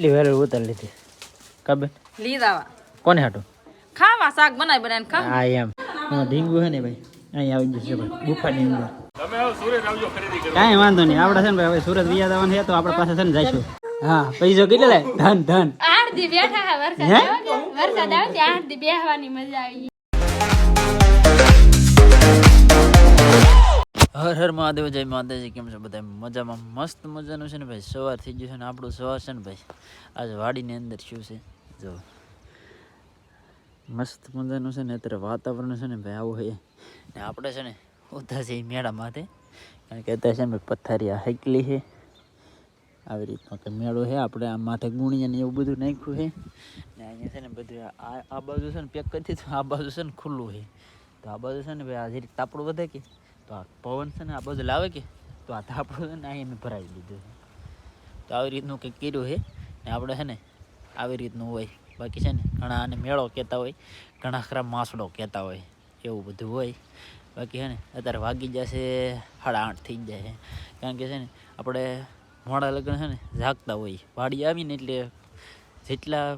એટલી વેલ ઉતાર લીધી. કબે લીધાવા. કોને હાટો? ખાવા શાક બનાવી બનાવીને ખા હા એમ. ઢીંગુ છે ને ભાઈ? અહીં આવી જશે ભાઈ. ગુફાની અંદર. કાંઈ વાંધો નહીં. આપણે છે ને ભાઈ હવે સુરત વિયા જવાનું છે તો આપણે પાસે છે ને જઈશું. હા પૈસો કેટલે લે ધન ધન. આઠ દી બેઠા વરસાદ. હે? આવ્યો ને, વરસાદ આવ્યો તે આઠ દી બેહવાની મજા આવી હર હર મહાદેવ જય માતાજી કેમ છે બધા મજામાં મસ્ત મજાનું છે ને ભાઈ સવાર થઈ ગયું છે ને આપણું સવાર છે ને ભાઈ આજે વાડીની અંદર શું છે જો મસ્ત મજાનું છે ને અત્યારે વાતાવરણ છે ને ભાઈ આવું છે ને આપણે છે ને ઉતા છે મેળા માથે કારણ કે અત્યારે છે ને ભાઈ આ હાઈકલી છે આવી રીતનો કે મેળો છે આપણે આ માથે ગુણિયા ને એવું બધું નાખ્યું છે ને અહીંયા છે ને બધું આ આ બાજુ છે ને પેક કરી આ બાજુ છે ને ખુલ્લું છે તો આ બાજુ છે ને ભાઈ આ જરીક તાપડું વધે કે તો આ પવન છે ને આ બધું લાવે કે તો આ તાપડું છે ને અહીં મેં ભરાવી દીધું છે તો આવી રીતનું કંઈક કર્યું છે ને આપણે છે ને આવી રીતનું હોય બાકી છે ને ઘણા આને મેળો કહેતા હોય ઘણા ખરા માસડો કહેતા હોય એવું બધું હોય બાકી છે ને અત્યારે વાગી જશે સાડા આઠ થઈ જાય છે કારણ કે છે ને આપણે મોડા લગ્ન છે ને જાગતા હોય વાડી આવીને એટલે જેટલા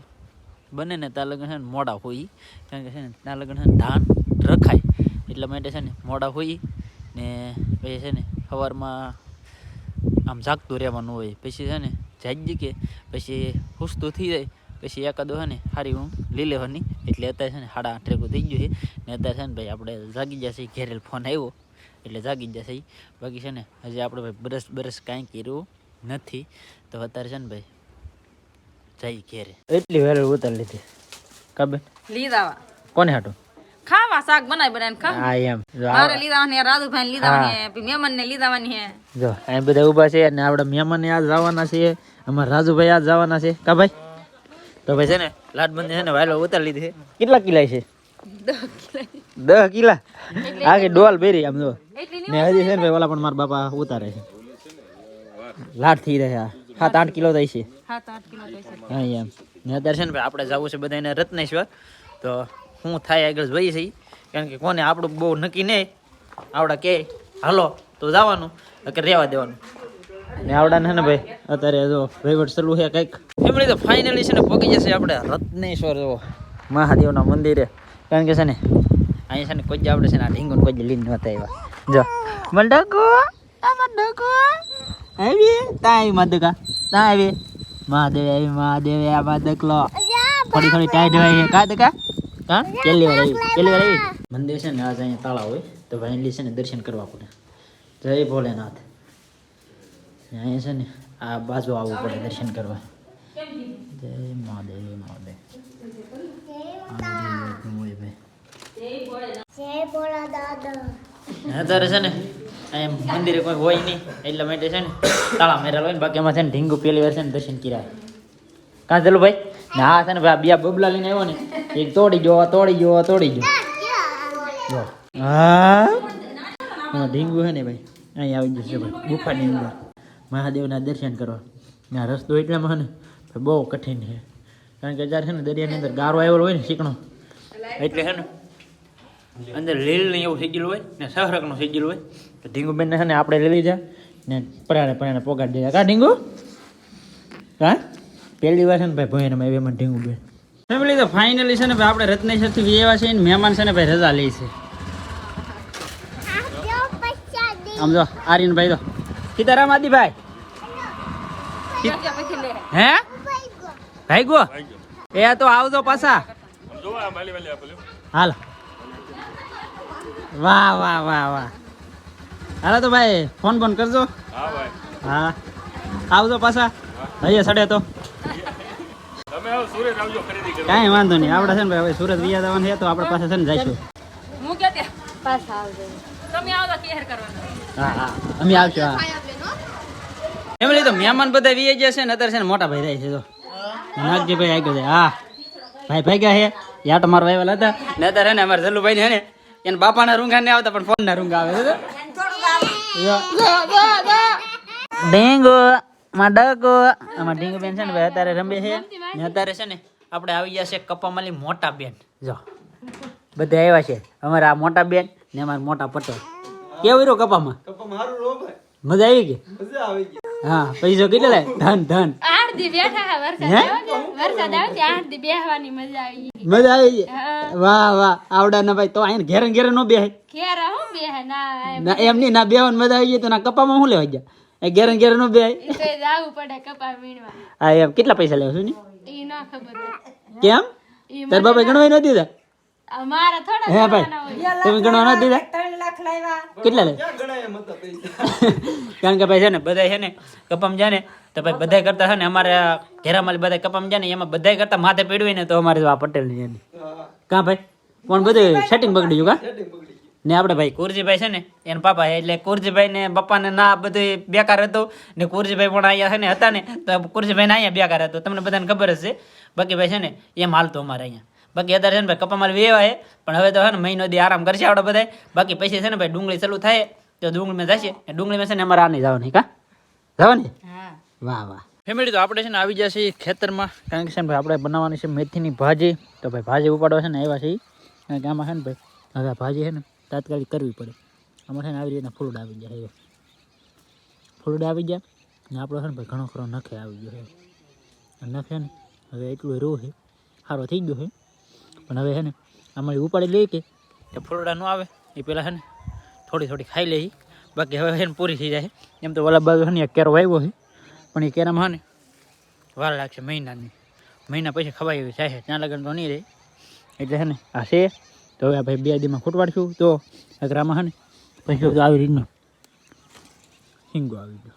બને ને ત્યાં લગ્ન છે ને મોડા હોય કારણ કે છે ને ત્યાં લગ્ન છે ને ધાન રખાય એટલા માટે છે ને મોડા હોય ને પછી છે ને સવારમાં આમ જાગતું રહેવાનું હોય. પછી છે ને જાગી કે પછી હુસતું થઈ જાય. પછી એકાદો છે ને સારી ઊંઘ લઈ લેવાની. એટલે અત્યારે છે ને સાડા આઠ રેકો થઈ ગયું છે. ને અત્યારે છે ને ભાઈ આપણે જાગી જશે ઘેરેલ ફોન આવ્યો. એટલે જાગી જશે બાકી છે ને હજી આપણે ભાઈ બરસ બરસ કાંઈ કર્યું નથી. તો અત્યારે છે ને ભાઈ જઈ ઘેરે. એટલી વેરે ઉતાર લીધી. કબે લીધા. કોને હાટું? ખાવા શાક બનાવી બનાવીને ખા હા એમ. મારે લીધાવાની રાધુભાઈ લીધાવાની હે. મહેમાન ને લીધાવાની હે. જો અહીં બધા ઊભા છે અને આપણા મહેમાન આજ જવાના છે. અમારા રાજુભાઈ આજ જવાના છે. કા ભાઈ? તો ભાઈ છે ને લાડબંધી છે ને વાયલો ઉતારી લીધી છે. કેટલા કિલા છે? દહ કિલા. આ કે ડોલ ભેરી આમ જો. ને હજી છે ને ભાઈ ઓલા પણ મારા બાપા ઉતારે છે. લાટ થઈ રહ્યા સાત આઠ કિલો થાય છે. હા એમ. ને અત્યારે છે ને ભાઈ આપણે જવું છે બધાને રત્નેશ્વર. તો શું થાય આગળ જોઈએ છીએ કારણ કે કોને આપણું બહુ નક્કી નહીં. આવડા કે હાલો તો જવાનું કે રહેવા દેવાનું. ને આવડા છે ને ભાઈ અત્યારે જો વહીવટ ચાલુ છે કંઈક. એમણે તો ફાઇનલી છે ને પહોંચી જશે આપણે રત્નેશ્વર જો મહાદેવના મંદિરે. કારણ કે છે ને અહીંયા છે ને કોઈ આપણે છે ને આ ઢીંગો કોઈ લીન નહોતા આવ્યા. જો મંડકો આ મંડકો આવી તા આવી મદકા તા આવી. મહાદેવ આવી મહાદેવ આ મદકલો થોડી થોડી ટાઈટ હોય છે. કા દકા? હા કેટલી વાર આવી કેટલી વાર આવી? મંદિર છે ને આજે અહીંયા તાળા હોય. તો ભાઈ છે ને દર્શન કરવા પડે. જય ભોલેનાથ. અહીંયા છે ને આ બાજુ આવવું પડે દર્શન કરવા. જય મહાદેવ મહાદેવ. અત્યારે છે ને અહીંયા મંદિરે કોઈ હોય નહીં એટલા માટે છે ને તાળા મેરેલ હોય ને બાકી એમાં છે ને ઢીંગુ પેલી વાર છે ને દર્શન કર્યા. કાં ચાલો ભાઈ? ને હા છે ને ભાઈ બે બબલા લઈને આવ્યો ને એક તોડી જો તોડી જો તોડી જો. હા? હા ઢીંગુ છે ને ભાઈ? અહીં આવી જશે ભાઈ. ગુફાની અંદર. મહાદેવના દર્શન કરવા. ના રસ્તો એટલામાં ને બહુ કઠિન છે. કારણ કે જ્યારે છે ને દરિયાની અંદર ગારો આવેલો હોય ને શીકણો એટલે છે ને અંદર લીલ ને એવું સીજેલું હોય ને સહરકનું ગયેલું હોય તો ઢીંગુ બેન છે ને આપણે લઈ લીધા ને પરાણે પરાણે પોગાડી દીધા. કા ઢીંગુ? હા પહેલી વાર છે ને ભાઈ ભોયને એમાં ઢીંગુ બેન ફેમિલી તો ફાઇનલી છે ને ભાઈ આપણે રત્નેશ્વરથી વિયેવા છે ને મહેમાન છે ને ભાઈ રજા લે છે. આમ જો આર્યનભાઈ તો. સીતારામ આદિભાઈ? હે? ભાઈ ગો એ તો આવજો પાછા. હાલ. વાહ વાહ વાહ વાહ. હાલો તો ભાઈ ફોન ફોન કરજો. હા આવજો પાછા. ભાઈ સડે તો. કાંઈ વાંધો નહીં. આપણે છે ને ભાઈ હવે સુરત વિયા જવાનું છે તો આપણે પાસે છે ને જઈશું. હું કે ત્યાં? પાછા આવજો. તમે આવો તો કેર કરવાનો. હા હા. અમે આવશું હા. ફેમિલી તો મહેમાન બધા વી ગયા છે ને અત્યારે છે ને મોટા ભાઈ જાય છે તો નાગજી ભાઈ હા. ભાઈ ભાઈ ગયા છે યાટ મારવા આવેલા હતા. ને અત્યારે ને અમારે જલ્લુભાઈ ને ને એને બાપાના રૂંગા ને આવતા પણ ફોન ના રૂંગા આવે છે ડેંગો માં ડકો આમાં ઢીંગુ બેન છે ને ભાઈ અત્યારે રમે છે. ને અત્યારે છે ને આપણે આવી ગયા છે કપામાલી મોટા બેન જો બધા આવ્યા છે. અમારા આ મોટા બેન ને અમારા મોટા પટેલ. કેવું રહ્યો કપામાં? મજા આવી ગઈ? હા પૈસો કેટલો લાય ધન ધન. આઠ દી બેઠા હા વરસાદ હે? આવ્યો ને વરસાદ આવ્યો ત્યાં આઠ દી બેહવાની મજા આવી મજા આવી ગઈ? હા. વાહ વાહ. આવડા ના ભાઈ તો આઈને ઘેરે નો ઘેર હું બેહ ના બેવાનું ના એમ નહીં ના બેહવાની મજા આવી જાય તો ના કપામાં શું લેવા ગયા? એ ઘેરે ને ઘેરે નો બે તો જાવું પડે કપા વીણવા. હા એમ કેટલા પૈસા લેવા છું ને? ઈ ના ખબર કેમ? તાર બાપા ગણવાય ન દીધા? અમારા થોડા હે ભાઈ. તમે ગણવા ન દીધા? કેટલા લે? કારણ કે ભાઈ છે ને બધા છે ને કપામ જાય ને તો ભાઈ બધા કરતા છે ને અમારે ઘેરામાં બધા કપામ જાને એમાં બધા કરતા માથે પડ્યું ને તો અમારે જો આ પટેલની કાં ભાઈ? પણ બધું સેટિંગ બગડી ગયું કા? ને આપણે ભાઈ કુરજીભાઈ છે ને એના પાપા એટલે કુરજીભાઈ ને પપ્પાને ના બધું બેકાર હતું ને કુરજીભાઈ પણ અહીંયા છે ને હતા ને તો કુરજીભાઈ ને અહીંયા બેકાર હતો તમને બધાને ખબર જ છે બાકી ભાઈ છે ને એમ હાલતો અમારે અહીંયા બાકી અત્યારે છે ને ભાઈ કપા વેવાય વેવા છે પણ હવે તો છે ને મહિનો દી આરામ કરશે આપણે બધા બાકી પછી છે ને ભાઈ ડુંગળી ચાલુ થાય તો ડુંગળીમાં જશે ને ડુંગળીમાં છે ને અમારે આ નહીં જવાની કા જવાની વાહ વાહ ફેમિલી તો આપણે છે ને આવી જશે ખેતરમાં કારણ કે છે ને ભાઈ આપણે બનાવવાની છે મેથીની ભાજી તો ભાઈ ભાજી ઉપાડવા છે ને આવ્યા છે. કારણ કે આમાં છે ને ભાઈ હવે ભાજી છે ને તાત્કાલિક કરવી પડે. આમાં છે ને આવી રીતના ફૂલડ આવી જાય હવે ફૂલડા આવી ગયા ને આપણો છે ને ભાઈ ઘણો ખરો નખે આવી ગયો છે. નખે ને હવે એટલું રોહ છે. સારો થઈ ગયો છે. પણ હવે છે ને આમાં ઉપાડી લઈએ કે ફૂલડા ન આવે. એ પહેલાં છે ને થોડી થોડી ખાઈ લઈ બાકી હવે છે ને પૂરી થઈ જાય. એમ તો બાજુ છે ને કેરો આવ્યો છે. પણ એ કેરામાં છે ને વાર લાગશે મહિનાની. મહિના પછી ખવાય એવી થાય છે. ત્યાં લગન તો નહીં રહે. એટલે છે ને આ છે તો હવે આ ભાઈ બે દીમાં ખૂટવાડશું તો અગરામાં છે ને પછી આવી રીતનું હિંગો આવી ગયો.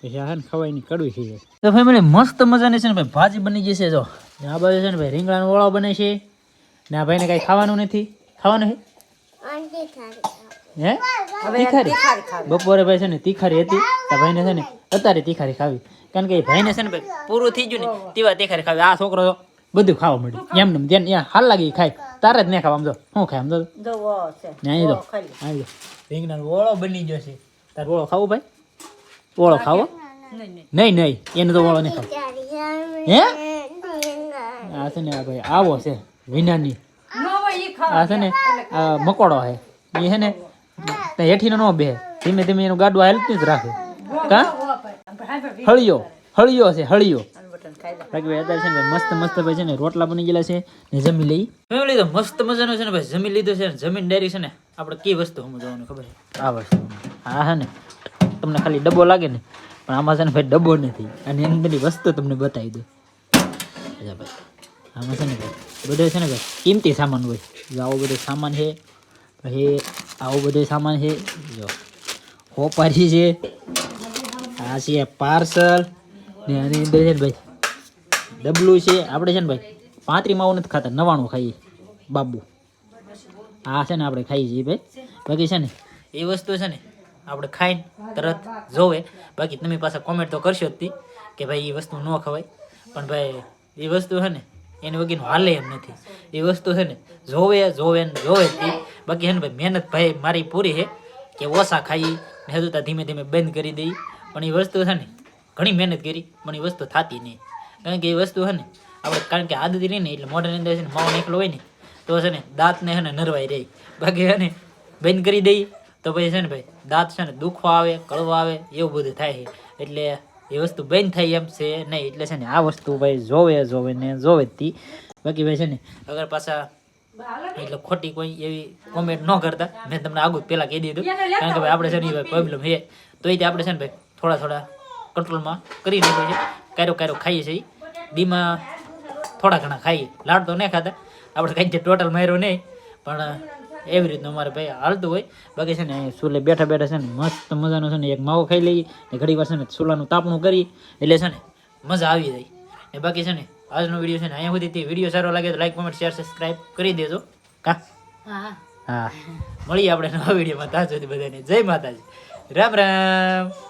પછી આ ને ખવાયની કડવી છે. તો ભાઈ મને મસ્ત મજાની છે ને ભાઈ ભાજી બની જશે જો. આ બાજુ છે ને ભાઈ રીંગણાનો ઓળો બને છે. ને આ ભાઈને કાંઈ ખાવાનું નથી. ખાવાનું છે? હે? તીખારી? બપોરે ભાઈ છે ને તીખારી હતી. તો ભાઈને છે ને અત્યારે તીખારી ખાવી. કારણ કે ભાઈને છે ને ભાઈ પૂરું થઈ ગયું ને તેવા તીખારી ખાવી. આ છોકરો તો બધું ખાવા મળ્યું એમ ને ધ્યાન હાલ લાગી ખાય. તારે જ નહીં ખાવા આમ તો શું ખાય આમ તો ને અહીં તો અહીં તો રીંગણાનો ઓળો બની ગયો છે તાર ઓળો ખાવો ભાઈ ઓળો ખાવો નહીં નહીં એને તો ઓળો નહીં ખાવો હે આ છે ને આ ભાઈ આવો છે વિનાની આ છે ને આ મકોડો છે એ છે ને તે હેઠીનો ન બે ધીમે ધીમે એનું ગાડું હાલતું જ રાખે કા હળિયો હળિયો છે હળિયો બાકી અત્યારે છે ને મસ્ત મસ્ત ભાઈ છે ને રોટલા બની ગયેલા છે ને જમી લઈ. ફેમિલી તો મસ્ત મજાનો છે ને ભાઈ જમી લીધું છે ને જમીન ડાયરી છે ને આપણે કઈ વસ્તુ સમજવાનું ખબર છે? આ વસ્તુ. આ છે ને. તમને ખાલી ડબ્બો લાગે ને પણ આમાં છે ને ભાઈ ડબ્બો નથી. અને એની બધી વસ્તુ તમને બતાવી દઉં. ભાઈ. આમાં છે ને ભાઈ બધો છે ને ભાઈ કિંમતી સામાન હોય. જો આવો બધો સામાન છે પછી આવો બધો સામાન છે જો. હોપારી છે આ છે પાર્સલ ને આની અંદર છે ને ભાઈ ડબલું છે. આપણે છે ને ભાઈ પાંત્રી માવું નથી ખાતા, નવાણું ખાઈએ. બાબુ. આ છે ને આપણે ખાઈએ છીએ ભાઈ. બાકી છે ને, એ વસ્તુ છે ને આપણે ખાઈને તરત જોવે. બાકી તમે પાછા કોમેન્ટ તો કરશો જ કે ભાઈ એ વસ્તુ ન ખવાય. પણ ભાઈ, એ વસ્તુ છે ને, એની વગીનું હાલે એમ નથી. એ વસ્તુ છે ને, જોવે જોવે ને જોવે બાકી છે ને ભાઈ, મહેનત ભાઈ મારી પૂરી છે, કે ઓછા ખાઈ ને હજુ ધીમે ધીમે બંધ કરી દઈ પણ એ વસ્તુ છે ને, ઘણી મહેનત કરી, પણ એ વસ્તુ થતી નહીં. કારણ કે એ વસ્તુ છે ને, આપણે કારણ કે આદત રહી ને એટલે મોઢાની અંદર છે ને માવો નીકળો હોય ને, તો છે ને દાંતને છે ને નરવાઈ રહી. બાકી છે ને, બંધ કરી દઈ, તો પછી છે ને ભાઈ, દાંત છે ને દુખો આવે કળવો આવે, એવું બધું થાય છે. એટલે એ વસ્તુ બંધ થાય એમ છે નહીં, એટલે છે ને આ વસ્તુ ભાઈ જોવે જોવે ને જોવે તી. બાકી ભાઈ છે ને, અગર પાછા એટલે ખોટી કોઈ એવી કોમેન્ટ ન કરતા, મેં તમને આગળ પહેલાં કહી દીધું, કારણ કે ભાઈ આપણે છે ને પ્રોબ્લેમ છે. તો એ આપણે છે ને ભાઈ થોડા થોડા કંટ્રોલમાં કરી દીધું છે. કાયરો કાયરો ખાઈએ છીએ. દીમાં થોડા ઘણા ખાઈએ. લાડ તો નહીં ખાતા. આપણે કંઈ ટોટલ માર્યો નહીં. પણ એવી રીતનું અમારે ભાઈ હાલતું હોય. બાકી છે ને સુલે બેઠા બેઠા છે ને મસ્ત મજાનો છે ને એક માવો ખાઈ લઈએ ને ઘડી વાર છે ને સુલાનું તાપણું કરી એટલે છે ને મજા આવી જાય. ને બાકી છે ને આજનો વીડિયો છે ને અહીંયા સુધી વીડિયો સારો લાગે તો લાઈક કોમેન્ટ શેર સબસ્ક્રાઈબ કરી દેજો. કા? હા. હા. મળીએ આપણે નવા વિડીયોમાં. ત્યાં સુધી બધાને જય માતાજી. રામ રામ.